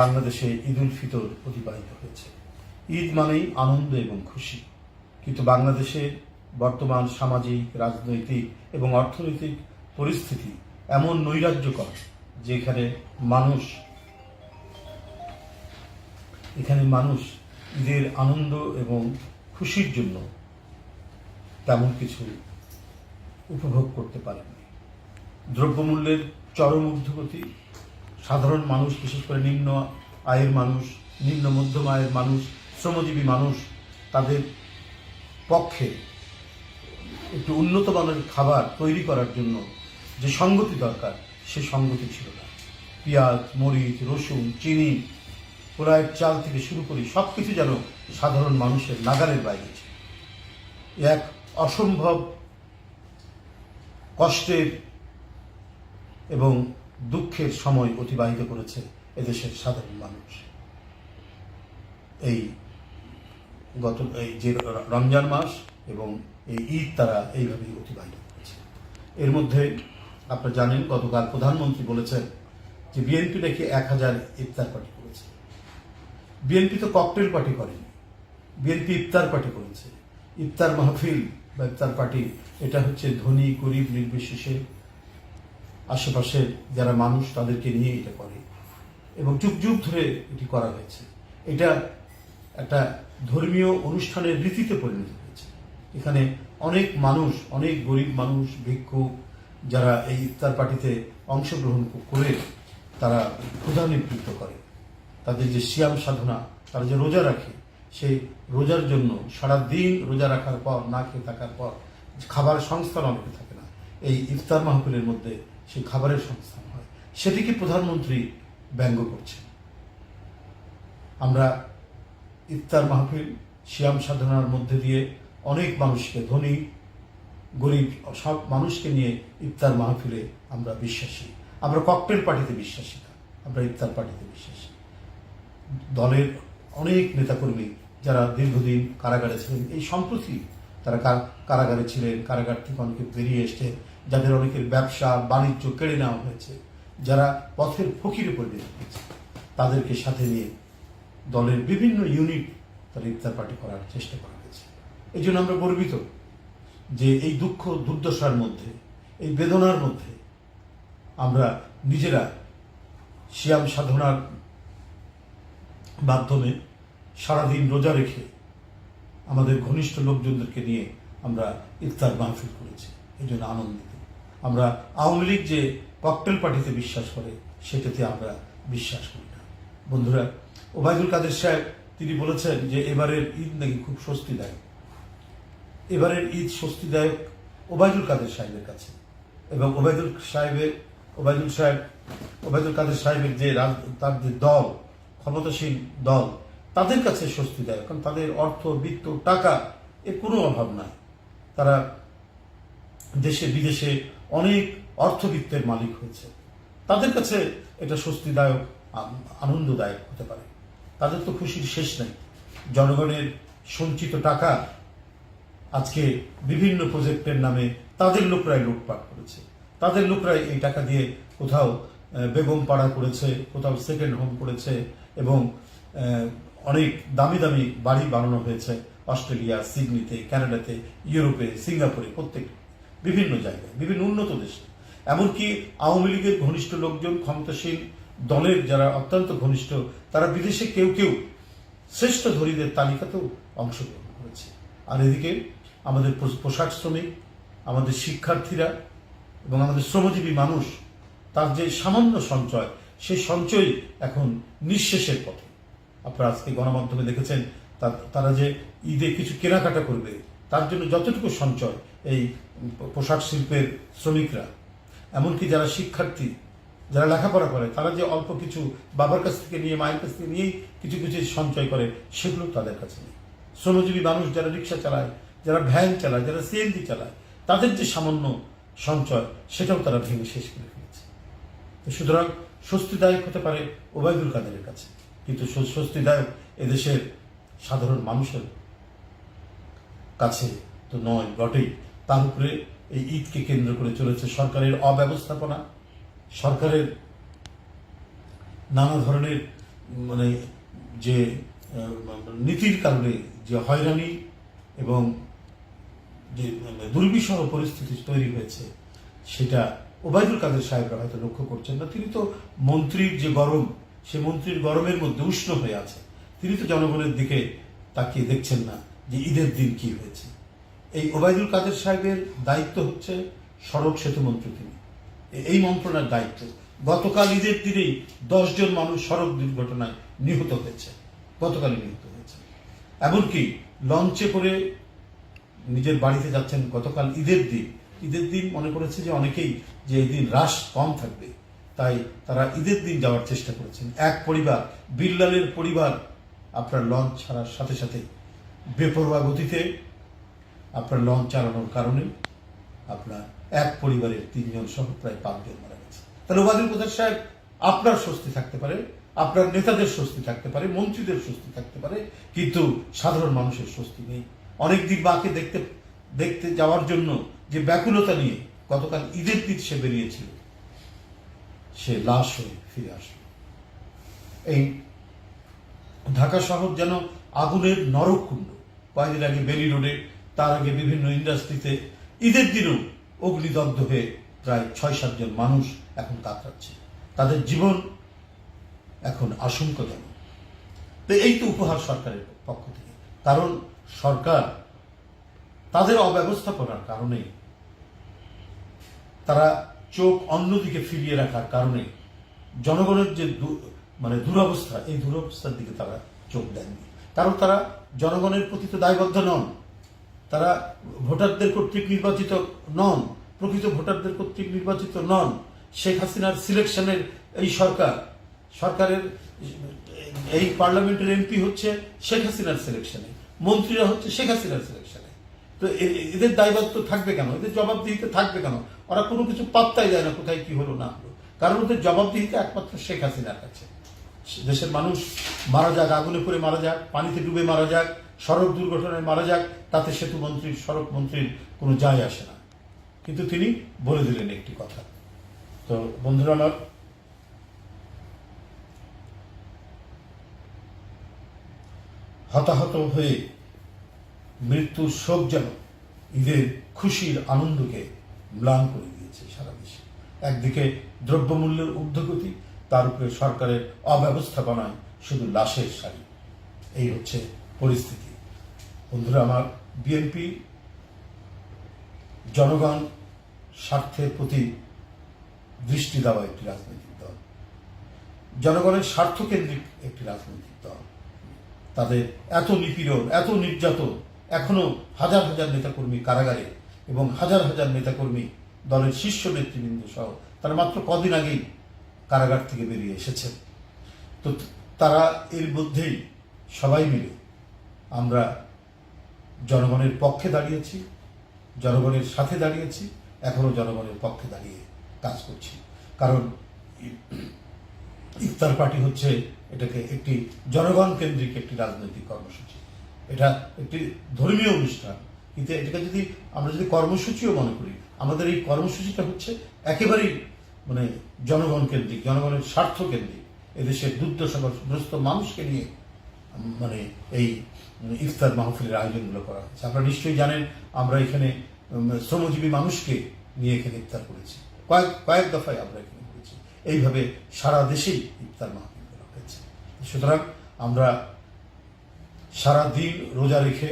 বাংলাদেশে ঈদ উল ফিতর অতিবাহিত হয়েছে। ঈদ মানেই আনন্দ এবং খুশি। কিন্তু বাংলাদেশে বর্তমান সামাজিক, রাজনৈতিক এবং অর্থনৈতিক পরিস্থিতি এমন নৈরাজ্যকর যেখানে মানুষ এখানে মানুষ ঈদের আনন্দ এবং খুশির জন্য তেমন কিছু উপভোগ করতে পারেননি। দ্রব্যমূল্যের চরম ঊর্ধ্বগতি সাধারণ মানুষ, বিশেষ করে নিম্ন আয়ের মানুষ, নিম্ন মধ্যম আয়ের মানুষ, শ্রমজীবী মানুষ, তাদের পক্ষে একটু উন্নত মানের খাবার তৈরি করার জন্য যে সঙ্গতি দরকার, সে সঙ্গতি ছিল না। পেঁয়াজ, মরিচ, রসুন, চিনি পোলায়ের চাল থেকে শুরু করে সব কিছু যেন সাধারণ মানুষের নাগালের বাইরে এক অসম্ভব কষ্টের এবং দুঃখের সময় অতিবাহিত করেছে এদেশের সাধারণ মানুষ। এই গত, এই যে রমজান মাস এবং এই ঈদ তারা এইভাবেই অতিবাহিত করেছে। এর মধ্যে আপনারা জানেন, গতকাল প্রধানমন্ত্রী বলেছেন যে বিএনপি নাকি এক হাজার ইফতার পার্টি করেছে। বিএনপি তো ককটেল পার্টি করেনি। বিএনপি ইফতার পার্টি করেছে। ইফতার মাহফিল বা ইফতার পার্টি, এটা হচ্ছে ধনী, গরিব, নির্বিশেষে আশেপাশের যারা মানুষ তাদেরকে নিয়ে এটা করে। এবং যুগ যুগ ধরে এটি করা হয়েছে। এটা একটা ধর্মীয় অনুষ্ঠানের রীতিতে পরিণত হয়েছে। এখানে অনেক মানুষ, অনেক গরিব মানুষ ভিক্ষুক যারা এই ইফতার পার্টিতে অংশগ্রহণ করে তারা ক্ষুধা নিবৃত্ত করে। তাদের যে সিয়াম সাধনা, তারা যে রোজা রাখে, সেই রোজার জন্য সারা দিন রোজা রাখার পর, না খেয়ে থাকার পর, খাবার সংস্থান অনেকে থাকে না। এই ইফতার মাহফিলের মধ্যে সেই খাবারের সংস্থান হয়। সেটিকে প্রধানমন্ত্রী ব্যঙ্গ করছেন। আমরা ইফতার মাহফিল সিয়াম সাধনার মধ্যে দিয়ে অনেক মানুষকে ধনী, গরিব, সব মানুষকে নিয়ে ইফতার মাহফিলে আমরা বিশ্বাসী। আমরা ককটেল পার্টিতে বিশ্বাসী না। আমরা ইফতার পার্টিতে বিশ্বাসী। দলের অনেক নেতাকর্মী যারা দীর্ঘদিন কারাগারে ছিলেন, এই সম্প্রতি তারা কারাগারে ছিলেন, কারাগার থেকে অনেকে বেরিয়ে এসছেন যাদের অনেকের ব্যবসা, বাণিজ্য কেড়ে নেওয়া হয়েছে, যারা পথের ফকিরে পরিণত হয়েছে তাদেরকে সাথে নিয়ে দলের বিভিন্ন ইউনিট তারা ইফতার পার্টি করার চেষ্টা করা হয়েছে। এই জন্য আমরা গর্বিত যে এই দুঃখ, দুর্দশার মধ্যে, এই বেদনার মধ্যে আমরা নিজেরা সিয়াম সাধনার মাধ্যমে সারাদিন রোজা রেখে আমাদের ঘনিষ্ঠ লোকজনদেরকে নিয়ে আমরা ইফতার মাহফিল করেছি। এই জন্য আনন্দিত। আমরা আওয়ামী লীগ যে ককটেল পার্টিতে বিশ্বাস করে, সেটাতে আমরা বিশ্বাস করি না। বন্ধুরা, ওবায়দুল কাদের সাহেব, তিনি বলেছেন যে এবারের ঈদ নাকি খুব স্বস্তিদায়ক। এবারের ঈদ স্বস্তিদায়ক ওবায়দুল কাদের সাহেবের কাছে। এবং ওবায়দুল সাহেবের, ওবায়দুল সাহেব, ওবায়দুল কাদের সাহেবের যে তার যে দল, ক্ষমতাসীন দল তাদের কাছে স্বস্তিদায়ক কারণ তাদের অর্থ, বিত্ত, টাকা এর কোনো অভাব নাই। তারা দেশে, বিদেশে অনেক অর্থবিত্তের মালিক হয়েছে। তাদের কাছে এটা স্বস্তিদায়ক আনন্দদায়ক হতে পারে। তাদের তো খুশির শেষ নেই। জনগণের সঞ্চিত টাকা আজকে বিভিন্ন প্রজেক্টের নামে তাদের লোকরাই লুটপাট করেছে। তাদের লোকরাই এই টাকা দিয়ে কোথাও বেগম পাড়া করেছে, কোথাও সেকেন্ড হোম করেছে এবং অনেক দামি দামি বাড়ি বানানো হয়েছে। অস্ট্রেলিয়া, সিডনিতে, কানাডাতে, ইউরোপে, সিঙ্গাপুরে, প্রত্যেক বিভিন্ন জায়গায়, বিভিন্ন উন্নত দেশে। এমনকি আওয়ামী লীগের ঘনিষ্ঠ লোকজন, ক্ষমতাসীন দলের যারা অত্যন্ত ঘনিষ্ঠ, তারা বিদেশে কেউ কেউ শ্রেষ্ঠ ধনীদের তালিকাতেও অংশগ্রহণ করেছে। আর এদিকে আমাদের পোশাক শ্রমিক, আমাদের শিক্ষার্থীরা এবং আমাদের শ্রমজীবী মানুষ, তার যে সামান্য সঞ্চয়, সেই সঞ্চয় এখন নিঃশেষের পথে। আপনারা আজকে গণমাধ্যমে দেখেছেন তারা যে ঈদে কিছু কেনাকাটা করবে, তার জন্য যতটুকু সঞ্চয় এই পোশাক শিল্পের শ্রমিকরা। এমনকি যারা শিক্ষার্থী, যারা লেখাপড়া করে, তারা যে অল্প কিছু বাবার কাছ থেকে নিয়ে, মায়ের কাছ থেকে নিয়েই কিছু কিছু সঞ্চয় করে, সেগুলো তাদের কাছে নেই। শ্রমজীবী মানুষ যারা রিক্সা চালায়, যারা ভ্যান চালায়, যারা সিএনজি চালায়, তাদের যে সামান্য সঞ্চয়, সেটাও তারা ভেঙে শেষ করে ফেলেছে। সুতরাং স্বস্তিদায়ক হতে পারে ওবায়দুল কাদেরের কাছে। কিন্তু স্ব- স্বস্তিদায়ক এদেশের সাধারণ মানুষের কাছে তো নয়, বটেই। তার উপরে এই ঈদকে কেন্দ্র করে চলেছে সরকারের অব্যবস্থাপনা। সরকারের নানা ধরনের মানে যে নীতির কারণে যে হয়রানি এবং যে মানে দুর্বিষহ পরিস্থিতি তৈরি হয়েছে, সেটা ওবায়দুল কাদের সাহেবরা হয়তো লক্ষ্য করছেন না। তিনি তো মন্ত্রীর যে গরম সে মন্ত্রীর গরমের মধ্যে উষ্ণ হয়ে আছে। তিনি তো জনগণের দিকে তাকিয়ে দেখছেন না যে ঈদের দিন কি হয়েছে। এই ওবায়দুল কাদের সাহেবের দায়িত্ব হচ্ছে সড়ক সেতু মন্ত্রী তিনি। এই মন্ত্রণার দায়িত্ব। গতকাল ঈদের দিনেই দশজন মানুষ সড়ক দুর্ঘটনায় নিহত হয়েছে। গতকালই নিহত হয়েছে। এমনকি লঞ্চে করে নিজের বাড়িতে যাচ্ছেন গতকাল ঈদের দিন। ঈদের দিন মনে করেছে যে অনেকেই যে এদিন দিন রাশ কম থাকবে। তাই তারা ঈদের দিন যাওয়ার চেষ্টা করেছেন। এক পরিবার, বিল্লালের পরিবার আপনার লঞ্চ ছাড়ার সাথে সাথে বেপরোয়া গতিতে আপনার লঞ্চ চালানোর কারণে আপনার এক পরিবারের তিনজন সহ প্রায় পাঁচজন মারা গেছে। তাহলে ওবায়দুল কাদের সাহেব আপনার স্বস্তি থাকতে পারে, আপনার নেতাদের স্বস্তি থাকতে পারে, মন্ত্রীদের স্বস্তি থাকতে পারে, কিন্তু সাধারণ মানুষের স্বস্তি নেই। অনেক দিন বাকে দেখতে দেখতে যাওয়ার জন্য যে ব্যাকুলতা নিয়ে গতকাল ঈদের দিন সে বেরিয়েছিল সে লাশ হয়ে ফিরে আসলো। এই ঢাকা শহর যেন আগুনের নরককুণ্ড কয়েকদিন আগে বেলি রোডে, তার আগে বিভিন্ন ইন্ডাস্ট্রিতে ঈদের দিনও অগ্নিদগ্ধ হয়ে প্রায় ছয় সাতজন মানুষ এখন কাতরাচ্ছে। তাদের জীবন এখন আশঙ্কাজনক। তো এই তো উপহার সরকারের পক্ষ থেকে। কারণ সরকার তাদের অব্যবস্থাপনার কারণে তারা চোখ অন্যদিকে ফিরিয়ে রাখার কারণে জনগণের যে মানে দুরবস্থা, এই দুরবস্থার দিকে তারা চোখ দেননি। কারণ তারা জনগণের প্রতি তো দায়বদ্ধ নন। তারা ভোটারদের কর্তৃক নির্বাচিত নন, প্রকৃত ভোটারদের কর্তৃক নির্বাচিত নন। শেখ হাসিনার সিলেকশনের এই সরকার, সরকারের এই পার্লামেন্টের এমপি হচ্ছে শেখ হাসিনার সিলেকশনে, মন্ত্রীরা হচ্ছে শেখ হাসিনার সিলেকশনে। তো এদের দায়বদ্ধ থাকবে কেন? এদের জবাবদিহিতে থাকবে কেন? ওরা কোনো কিছু পাত্তাই দেয় না কোথায় কি হলো না হলো। কারণ ওদের জবাবদিহিতে একমাত্র শেখ হাসিনার কাছে দেশের মানুষ মারা যাক, আগুনে পড়ে মারা যাক, পানিতে ডুবে মারা যাক, সড়ক দুর্ঘটনায় মারা যাক, তাতে সেতু মন্ত্রীর সড়ক মন্ত্রীর কোনো যায় আসে না। কিন্তু তিনি বলে দিলেন একটি কথা। তো বন্ধুরা, আমার হতাহত হয়ে মৃত্যুর শোক যেন ঈদের খুশির আনন্দকে ম্লান করে দিয়েছে সারা দেশে। একদিকে দ্রব্যমূল্যের ঊর্ধ্বগতি, তার উপরে সরকারের অব্যবস্থাপনায় শুধু লাশের সারি এই হচ্ছে পরিস্থিতি। বন্ধুরা, আমার বিএনপি জনগণ স্বার্থের প্রতি দৃষ্টি দেওয়া একটি রাজনৈতিক দল। জনগণের স্বার্থকেন্দ্রিক একটি রাজনৈতিক দল। তাদের এত নিপীড়ন, এত নির্যাতন এখনও হাজার হাজার নেতাকর্মী কারাগারে এবং হাজার হাজার নেতাকর্মী দলের শীর্ষ নেতৃবৃন্দ সহ তারা মাত্র কদিন আগেই কারাগার থেকে বেরিয়ে এসেছেন। তো তারা এর মধ্যেই সবাই মিলে আমরা জনগণের পক্ষে দাঁড়িয়েছি, জনগণের সাথে দাঁড়িয়েছি, এখনও জনগণের পক্ষে দাঁড়িয়ে কাজ করছি। কারণ ইফতার পার্টি হচ্ছে এটাকে একটি জনগণ কেন্দ্রিক একটি রাজনৈতিক কর্মসূচি। এটা একটি ধর্মীয় অনুষ্ঠান। কিন্তু এটাকে যদি আমরা যদি কর্মসূচিও মনে করি, আমাদের এই কর্মসূচিটা হচ্ছে একেবারেই মানে জনগণ কেন্দ্রিক, জনগণের স্বার্থ কেন্দ্রিক। এদেশের দুর্দশাগ্রস্ত মানুষকে নিয়ে মানে এই ইফতার মাহফিলের আয়োজনগুলো করা হচ্ছে। আপনারা নিশ্চয়ই জানেন, আমরা এখানে শ্রমজীবী মানুষকে নিয়ে এখানে ইফতার করেছি। কয়েক কয়েক দফায় আমরা এখানে করেছি। এইভাবে সারা দেশেই ইফতার মাহফিল করা হয়েছে। সুতরাং আমরা সারা দিন রোজা রেখে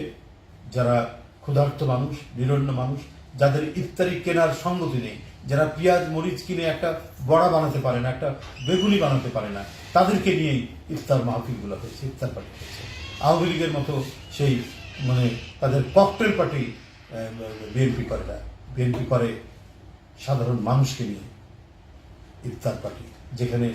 যারা ক্ষুধার্ত মানুষ নিরন্ন মানুষ, যাদের ইফতারি কেনার সঙ্গতি নেই, যারা পেঁয়াজ, মরিচ কিনে একটা বড়া বানাতে পারে না, একটা বেগুনি বানাতে পারে না, তাদেরকে নিয়েই ইফতার মাহফিলগুলো হয়েছে ইফতার পার্টি হয়েছে আওয়ামী লীগের মতো সেই মানে তাদের ককটেল পার্টি বিএনপি করে না। বিএনপি করে সাধারণ মানুষকে নিয়ে ইফতার পার্টি, যেখানে